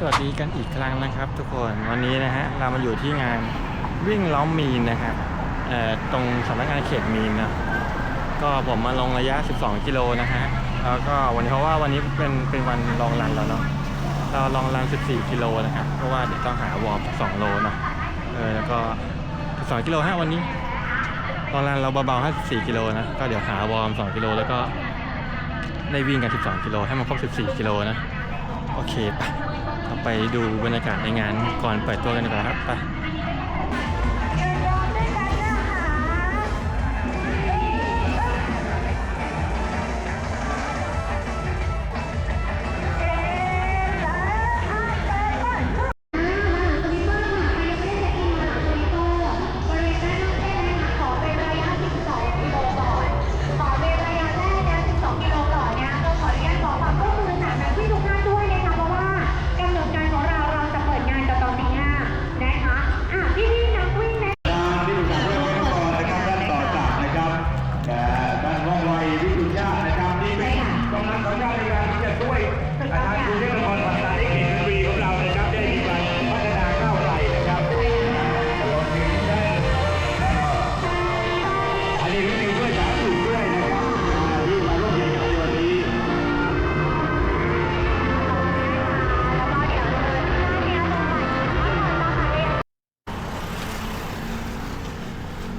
สวัสดีกันอีกครั้งนะครับทุกคนวันนี้นะฮะเรามาอยู่ที่งานวิ่งล้อมมีนนะครับตรงสำนักงานเขตมีนนะก็ผมมาลงระยะ 12 กิโลนะฮะแล้วก็วันนี้เพราะว่าวันนี้เป็นเป็นวันลองรันแล้วเนาะเราลองรัน 14 กิโลนะครับเพราะว่าเดี๋ยวต้องหาวอร์ม2โลเนาะเออแล้วก็ 12 กิโลฮะวันนี้ลองรันเราเบาๆ54กิโลนะก็เดี๋ยวหาวอร์ม2กิโลแล้วก็ได้วิ่งกัน 12 กิโลให้มันครบ 14 กิโลนะโอเคไป เราไปดูบรรยากาศในงานก่อนเปิดตัวกันดีกว่าครับไป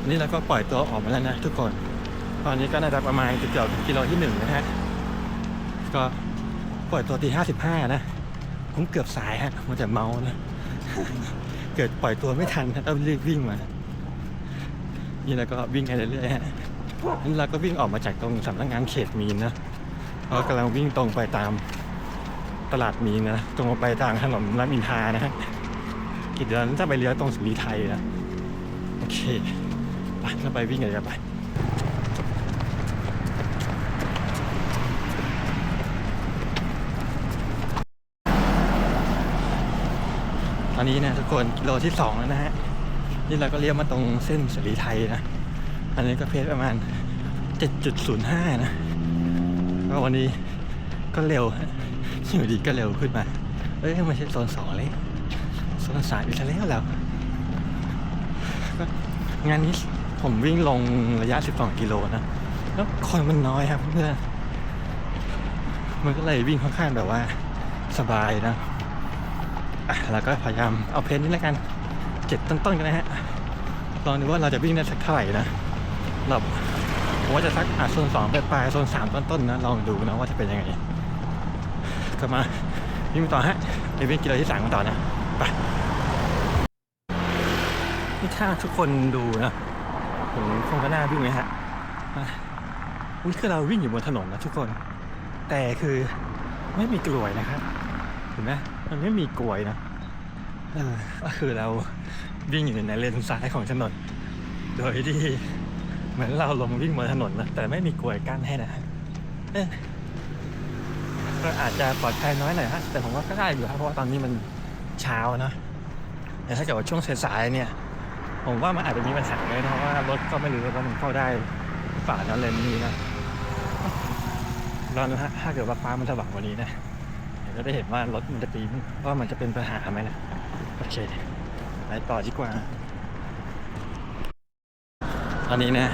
นี่เราก็ปล่อยตัวออกมาแล้วนะทุกคน ตอนนี้ก็น่าจะประมาณเกือบกิโลที่หนึ่งนะฮะ ก็ปล่อยตัวตีห้าสิบห้านะ ผมเกือบสายฮะมันจะเมานะ เกิดปล่อยตัวไม่ทันนะต้องรีบวิ่งมา นี่เราก็วิ่งกันเรื่อยๆฮะนี่เราก็วิ่งออกมาจากตรงสำนักงานเขตมีนนะเรากำลังวิ่งตรงไปตามตลาดมีนนะตรงไปทางถนนรามอินทานะฮะกิจเดือนจะไปเลี้ยวตรงสุรีไทยนะโอเค ไปเราไปวิ่งกันกันไปตอนนี้นะทุกคนกิโลที่สองแล้วนะฮะนี่เราก็เลี้ยวมาตรงเส้นสุรีไทยนะอันนี้ก็เพจประมาณ 7.05 นะก็วันนี้ก็เร็วอยู่ดีก็เร็วขึ้นมา เอ้ยไม่ใช่โซนสองเลยโซนสามอีกแล้วแล้วงานนี้ ผมวิ่งลงระยะ 12 กิโลนะ แล้วคนมันน้อยครับเพื่อนมันก็เลยวิ่งค่อนข้างแบบว่าสบายนะอะเราก็พยายามเอาเพนนี้แล้วกันเจ็ดต้นๆกันนะฮะลองดูว่าเราจะวิ่งได้สักเท่าไหร่นะเราผมว่าจะสักอะโซนสองปลายโซนสามต้นๆนะลองดูนะว่าจะเป็นยังไงก็มาวิ่งต่อฮะไปวิ่งกิโลที่สามกันต่อนะไปนี่ถ้าทุกคนดูนะ ผมคงก็น่าวิ่งไหมฮะอุ้ยคือเราวิ่งอยู่บนถนนนะทุกคน แต่คือไม่มีกลวยนะครับเห็นไหมมันไม่มีกลวยนะก็คือเราวิ่งอยู่ในเลนซ้ายของถนน โดยที่เหมือนเราลงวิ่งบนถนนนะแต่ไม่มีกลวยกั้นให้นะเออก็อาจจะปลอดภัยน้อยหน่อยฮะแต่ผมว่าก็ได้อยู่ครับเพราะว่าตอนนี้มันเช้านะแต่ถ้าเกิดว่าช่วงสายๆเนี่ย ผมว่ามันอาจจะมีปัญหาเลยนะเพราะว่ารถก็ไม่รู้ว่ามันเข้าได้ฝ่านั้นเลนนี้นะรอนะถ้าเกิดว่าฟ้ามันสว่างกว่านี้นะเดี๋ยวจะได้เห็นว่ารถมันจะปีว่ามันจะเป็นปัญหาไหมนะโอเคไปต่อดีกว่า ตอนนี้นะ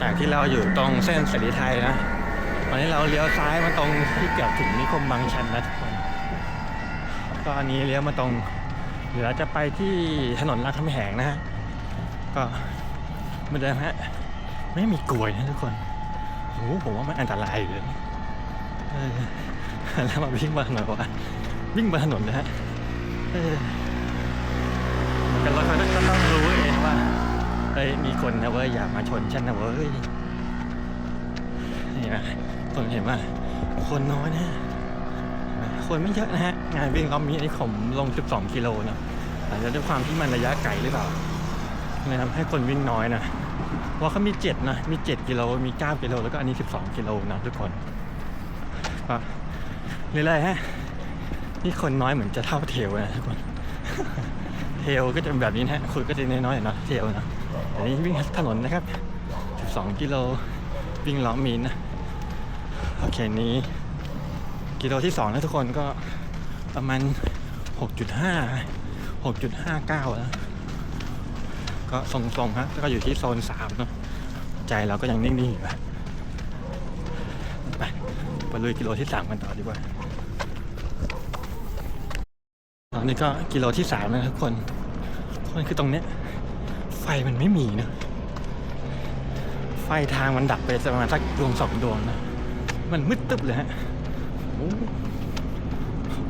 จากที่เราอยู่ตรงเส้นเสรีไทยนะตอนนี้เราเลี้ยวซ้ายมาตรงที่เกือบถึงนิคมบางชันนะทุกคนก็อันนี้เลี้ยวมาตรงเดี๋ยวเราจะไปที่ถนนรามคำแหงนะฮะ ก็เหมันเดิมฮะไม่มีกลวยนะทุกคนโอ้โหผมว่ามันอันตรายอยู่เลยแล้วมาวิ่งบนถนนว่าวิ่งบนถนนนะฮะเออแต่รถเขาก็ต้องรู้เองว่าเฮ้ยมีคนนะเว้ยอย่ามาชนฉันนะเว้ยนี่นะคนเห็นว่าคนน้อยนะคนไม่เยอะนะฮะงานวิ่งรอบนี้นี่ผมลง 12 กิโลเนาะอาจจะด้วยความที่มันระยะไกลหรือเปล่า เลยทำให้คนวิ่งน้อยนะเพราเขามี 7 นะ มี 7 กิโล มี 9 กิโล แล้วก็อันนี้ 12 กิโลนะทุกคนก็เรื่อยๆฮะ นี่คนน้อยเหมือนจะเท่าเทลนะทุกคน เทลก็จะแบบนี้นะคุณก็จะน้อยๆนะเทลนะอันนี้วิ่งถนนนะครับ 12 กิโล วิ่งล้อมมีนนะ โอเคนี้ กิโลที่2แล้วทุกคนก็ประมาณหกจุดห้าหกจุดห้าเก้าแล้ว ก็ทรงๆฮะก็อยู่ที่โซนสามเนาะใจเราก็ยังนิ่งๆอยู่อะไปไปลุยกิโลที่สามกันต่อดีกว่าตอนนี้ก็กิโลที่สามแล้วทุกคนคนคือตรงเนี้ยไฟมันไม่มีนะไฟทางมันดับไปประมาณสักดวงสองดวงนะมันมืดตึ๊บเลยฮะ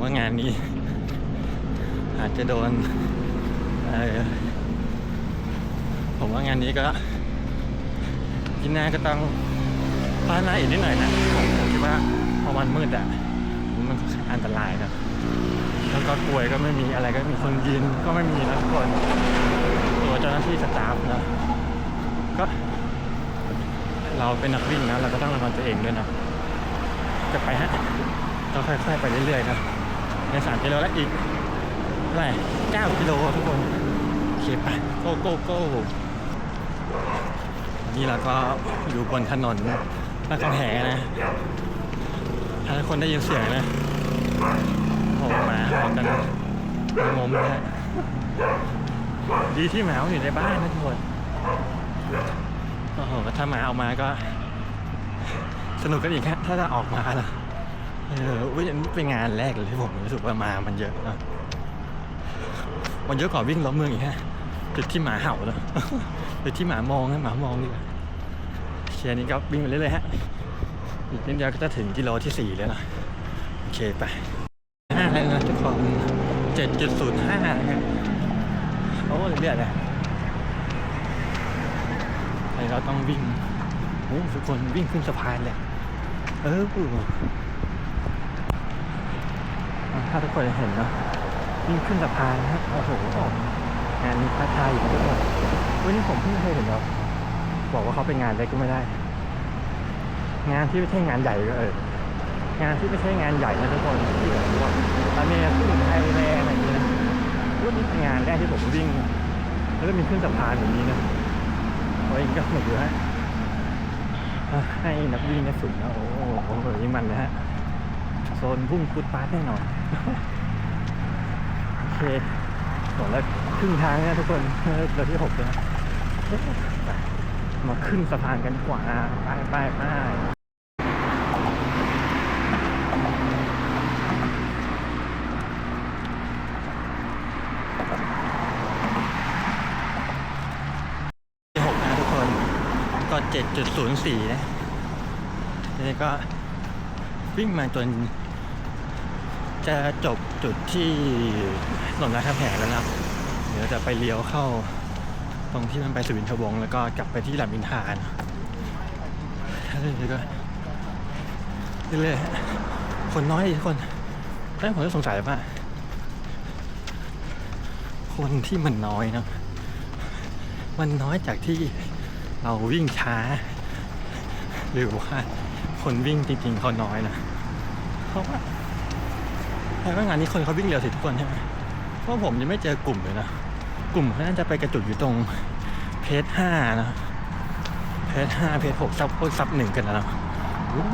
ว่างานนี้ อาจจะโดนออ ผมว่างานนี้ก็กินน้าก็ต้องป้าหน้าอีกนิดหน่อยนะผมคิดว่าพอมันมืดอะมันอันตรายนะแล้วก็กลวยก็ไม่มีอะไรก็มีคนยืนก็ไม่มีนะทุกคนตัวเจ้าหน้าที่สตาฟนะก็ เราเป็นนักวิ่งนะเราก็ต้องระวังตัวเองด้วยนะจะไปฮะเราค่อยๆไปเรื่อยๆนะในสามกิโลแล้วอีกเท่าไหร่เก้ากิโลทุกคนโอเคไปโก้โก้โก้ นนี้เราก็อยู่บนถนนลาดกำแหงนะ ถ้าคนได้ยินเสียงนะโผล่มาออกกันงมเลยฮะดีที่หมาอยู่ในบ้านนะทุกคนโอ้โหถ้าหมาออกมาก็ สนุกกันอีกฮะถ้าจะออกมาล่ะเอออุ๊ยอันนี้เป็นงานแรกเลยที่ผมรู้สึกว่ามามันเยอะนะมันเยอะกว่าวิ่งล้อมเมืองอีกฮะจุดที่หมาเห่าเนอะจุดที่หมามองนะหมามองดีกว่า เชียร์นี้ก็วิ่งไปเรื่อยๆฮะ อีกนิดเดียวก็จะถึงกิโลที่สี่แล้วนะโอเคไปห้าแล้วนะทุกคนเจ็ดจุดศูนย์ห้านะโอ้เรื่อยๆเลยไอเราต้องวิ่งโอ้ทุกคนวิ่งขึ้นสะพานเลยเอออะถ้าทุกคนเห็นเนาะวิ่งขึ้นสะพานนะฮะโอ้โหงานนี้ท้าทายอยู่นะทุกคนวันนี้ผมเพิ่งเคยเห็นเราะ บอกว่าเขาเป็นงานเล็กก็ไม่ได้ งานที่ไม่ใช่งานใหญ่ก็เอองานที่ไม่ใช่งานใหญ่นะทุกคนที่แบบว่าตอนนี้ขึ้นไทยแลนด์อะไรอย่างนี้นะรุ่นนี้เป็นงานแรกที่ผมวิ่ง แล้วก็มีขึ้นสะพานอย่างนี้นะโอ้ยก็สนุกอยฮะให้นักวิ่งเนี่ยฝึกนะโอ้โหแบบนี้มันนะฮะโซนพุ่งฟุตปาร์ทแน่นอนโอเคส่งแล้วครึ่งทางนะทุกคนเราที่หกแล้วนะ มาขึ้นสะพานกันกว่า ไปไปไปหกนะทุกคน ก็เจ็ดจุดศูนย์สี่นะนี่ก็วิ่งมาจน จะจบจุดที่ถนนรามคำแหงแล้วนะ เดี๋ยวจะไปเลี้ยวเข้า ตรงที่มันไปสุวินทวงศ์แล้วก็กลับไปที่ลำอินทานะเรื่อยๆก็เรื่อยๆคนน้อยทุกคนแต่ผมก็สงสัยว่า คนที่มันน้อยเนอะมันน้อยจากที่เราวิ่งช้า หรือว่าคนวิ่งจริงๆเขาน้อยนะเพราะว่าแปลว่างานนี้คนเขาวิ่งเร็วสิทุกคนใช่ไหมเพราะผมยังไม่เจอกลุ่มเลยนะ กลุ่มเขาน่าจะไปกระจุกอยู่ตรงเพจห้านะเพจห้าเพจหกซับพวกซับหนึ่งกันนะเนาะอู้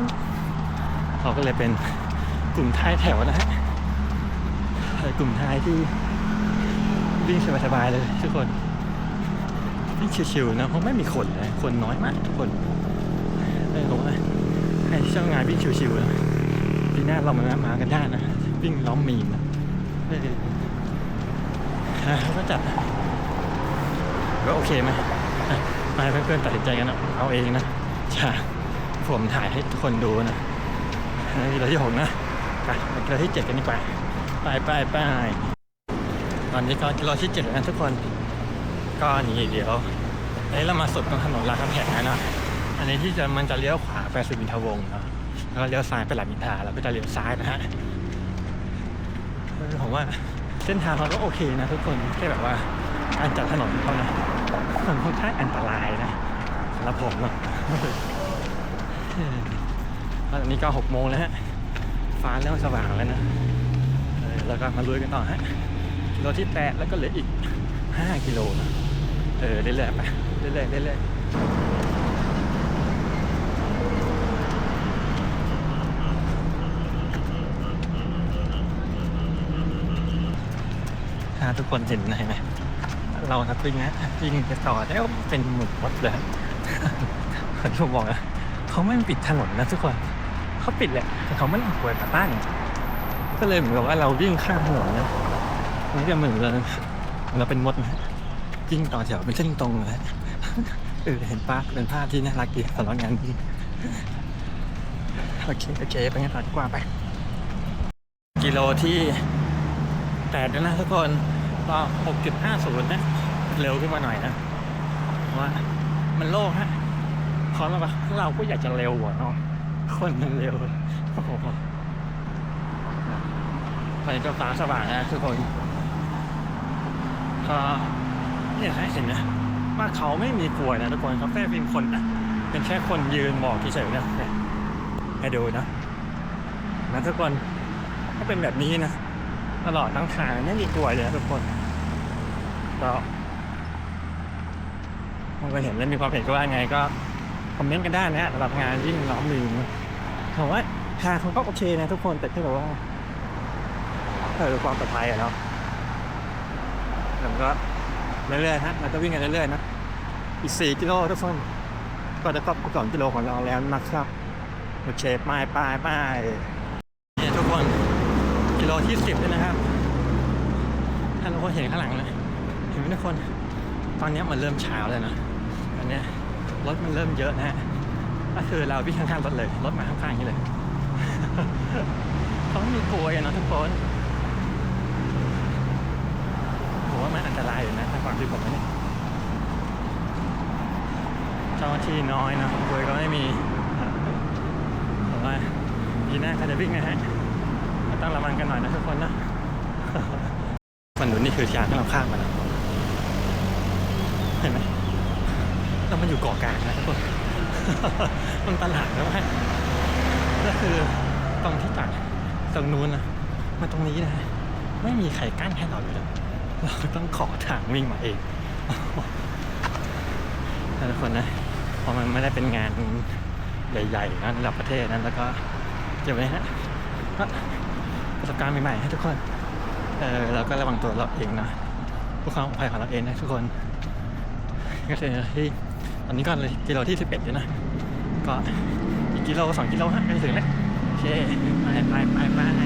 เขาก็เลยเป็นกลุ่มท้ายแถวนะฮะกลุ่มท้ายที่วิ่งสบายๆเลยทุกคนวิ่งชิวๆนะเพราะไม่มีคนเลยคนน้อยมากทุกคนเลยผมว่าให้เช่างงานวิ่งชิวๆนะปีหน้าเรามามากันได้นะวิ่งล้อมมีมนะ เขาก็จัดก็โอเคไหมมาให้เพื่อนๆตัดสินใจกันเอาเองนะจ้าผมถ่ายให้ทุกคนดูนะนี่เราที่หกนะไปเราที่เจ็ดกันดีกว่าไปไปไปตอนนี้ก็กิโลที่เจ็ดแล้วนทุกคน ก็นี่เดี๋ยวอันนี้เรามาสุดตรงถนนรามคำแหงแล้วนะอันนี้ที่จะมันจะเลี้ยวขวาไปสุวินทวงศ์เนาะแล้วก็เลี้ยวซ้ายไปหลามินทราแล้วก็จะเลี้ยวซ้ายนะฮะผมว่า เส้นทางเขาก็โอเคนะทุกคนแค่แบบว่าการจัดถนนเขานะมันค่อนข้างอันตรายนะสำหรับผมเนาะตอนนี้ก็หกโมงแล้วฮะฟ้าเริ่มสว่างแล้วนะเออแล้วก็มาลุยกันต่อฮะกิโลที่แปดแล้วก็เหลืออีกห้ากิโลนะเออเรื่อยๆไปเรื่อยๆเรื่อยๆ ทุกคนเห็นนะเห็นไหมเรานักวิ่งนะวิ่งไปต่อแล้วเป็นหมึกหมดเลยคนที่ผมบอกนะเขาไม่ปิดถนนนะทุกคนเขาปิดแหละแต่เขาไม่ได้เปิดตั้งก็เลยเหมือนกับว่าเราวิ่งข้ามถนนนะมันก็เหมือนเราเราเป็นมดนะวิ่งต่อแถวเป็นเส้นตรงเลยเออเห็นปะเป็นภาพที่น่ารักดีสำหรับงานวิ่งโอเคโอเคไปงั้นต่อดีกว่าไป กิโลที่แปดแล้วนะทุกคน ก็หกจุดห้าศูนย์นะ เร็วขึ้นมาหน่อยนะว่ามันโล่งฮะพร้อมแล้วปะเราก็อยากจะเร็วกว่าเนาะคนมันเร็วโอ้โหไปก็ฟ้าสว่างนะทุกคนก็เนี่ยให้เห็นนะว่าเขาไม่มีกลวยนะทุกคนเขาแค่เป็นคนนะเป็นแค่คนยืนบอกเฉยๆนะให้ดูนะนะทุกคนก็เป็นแบบนี้นะ ตลอดทั้งทางไม่มีกลวยเลยนะทุกคนก็มันก็เห็นแล้วมีความเห็นก็ว่าไงก็คอมเมนต์กันได้นะสำหรับงานวิ่งล้อมลืมผมว่าทางเขาก็โอเคนะทุกคนแต่แค่แบบว่าเออความปลอดภัยอะเนาะแล้วก็เรื่อยๆฮะเราก็วิ่งกันเรื่อยๆนะอีกสี่กิโลทุกคนก็จะครบสองกิโลของเราแล้วนะครับโอเคไปไปไปเนี่ยทุกคน กิโลที่สิบเลยนะครับ ถ้าทุกคนเห็นข้างหลังนะเห็นไหมทุกคน ตอนนี้มันเริ่มเช้าแล้วนะอันนี้รถมันเริ่มเยอะนะฮะก็คือเราวิ่งข้างๆรถเลยรถมาข้างๆอย่างนี้เลยเขามีกลวยอะเนะทุกคนผมว่ามันอันตรายอยู่นะถ้าความคิดผมนะเนี่ยเจ้าหน้าที่น้อยนะกลวยก็ไม่มีผมว่าปีหน้าใครจะวิ่งนะฮะ ต้องระวังกันหน่อยนะทุกคนนะมันนุนนี่คือทางที่เราข้ามมาแล้วเห็นไหมเรามันอยู่เกาะกลางนะทุกคนมันตลาดแล้วฮะก็คือตรงที่ตัดตรงนู้นนะมาตรงนี้นะไม่มีใครกั้นให้เราเลยนะเราต้องขอทางวิ่งมาเองนะทุกคนนะเพราะมันไม่ได้เป็นงานใหญ่ๆนะระดับประเทศนั้นแล้วก็เดี๋ยวนี้ฮะ ประสบการณ์ใหม่ๆให้ทุกคน เออเราก็ระวังตัวเราเองนะเพื่อความปลอดภัยของเราเองนะทุกคน ก็คือที่ตอนนี้ก็เลยกิโลที่11เอ็ดเลยนะ ก็อีกกิโลสองกิโลห้ากล้ถึงแล้วโอเคไปไปไปไป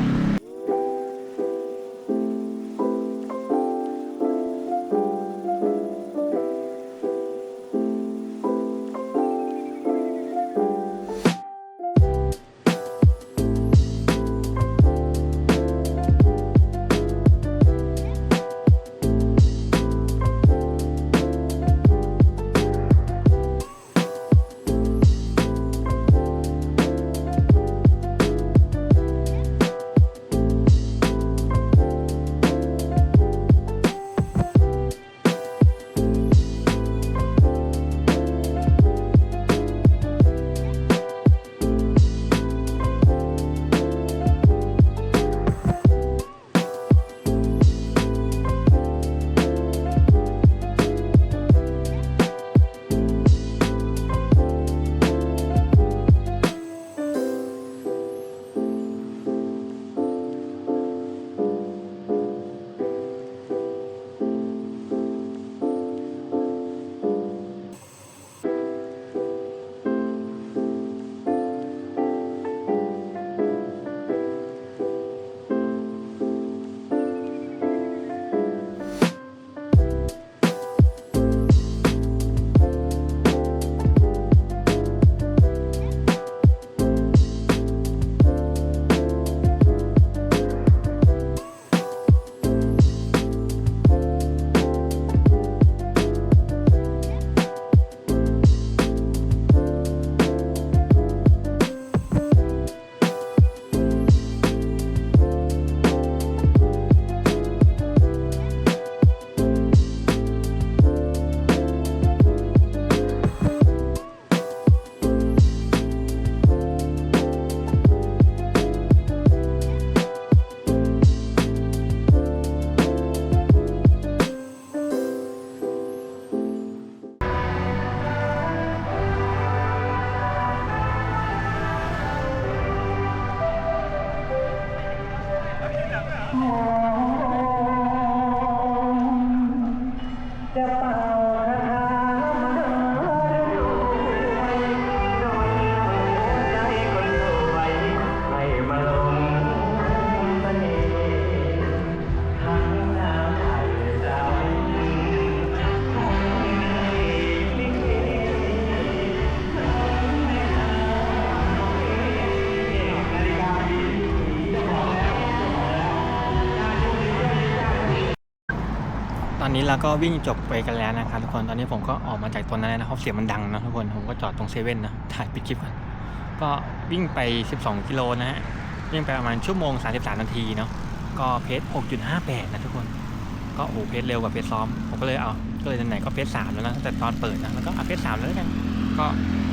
อนนี้เราก็วิ่งจบไปกันแล้วนะครับทุกคนตอนนี้ผมก็ออกมาจากตัวนั้นแล้วนะครับเสียงมันดังนะทุกคนผมก็จอดตรงเซเว่นนะถ่ายปิดคลิปก่อนก็วิ่งไป 12 กิโลนะฮะวิ่งไปประมาณชั่วโมง 33 นาทีเนาะก็เพจ6.58 นะทุกคน ก็โอ้เพจเร็วกว่าเพจซ้อม ผมก็เลยเอาก็เลยไหนก็เพจ3แล้วนะตั้งแต่ตอนเปิดนะแล้วก็เอาเพจ3แล้วกันก็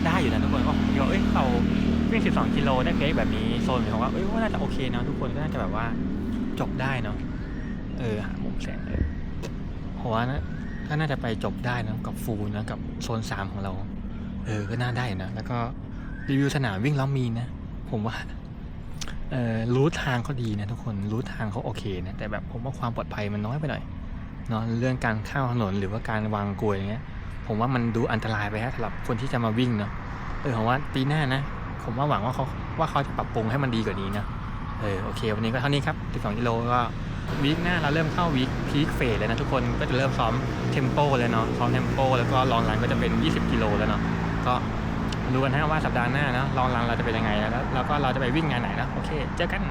ได้อยู่นะทุกคนก็ผมคิดว่าเอ้ยเราวิ่ง 12 กิโลได้เพจแบบนี้โซนผมว่าเอ้ยว่าน่าจะโอเคเนาะทุกคนก็น่าจะแบบว่าจบได้เนาะเออหามุมแสงเออ ผมว่านะก็น่าจะไปจบได้นะกับฟูลนะกับโซนสามของเรา เออก็น่าได้นะ แล้วก็รีวิวสนามวิ่งแล้วมีนะ ผมว่าเออรู้ทางเขาดีนะทุกคนรู้ทางเขาโอเคนะแต่แบบผมว่าความปลอดภัยมันน้อยไปหน่อยเนาะเรื่องการข้ามถนนหรือว่าการวางกลวยอย่างเงี้ย ผมว่ามันดูอันตรายไปฮะสำหรับคนที่จะมาวิ่งเนาะเออผมว่าปีหน้านะ ผมว่าหวังว่าเขาว่าเขาจะปรับปรุงให้มันดีกว่านี้นะเออโอเค วันนี้ก็เท่านี้ครับ12กิโลก็ วีคหน้าเราเริ่มเข้าวีคพีคเฟสเลยนะทุกคนก็จะเริ่มซ้อมเทมโปเลยเนาะซ้อมเทมโปแล้วก็ลองรันก็จะเป็น 20 กิโลแล้วเนาะก็ดูกันนะว่าสัปดาห์หน้านะลองรันเราจะเป็นยังไงแล้วแล้วก็เราจะไปวิ่งงานไหนนะโอเค เจอกัน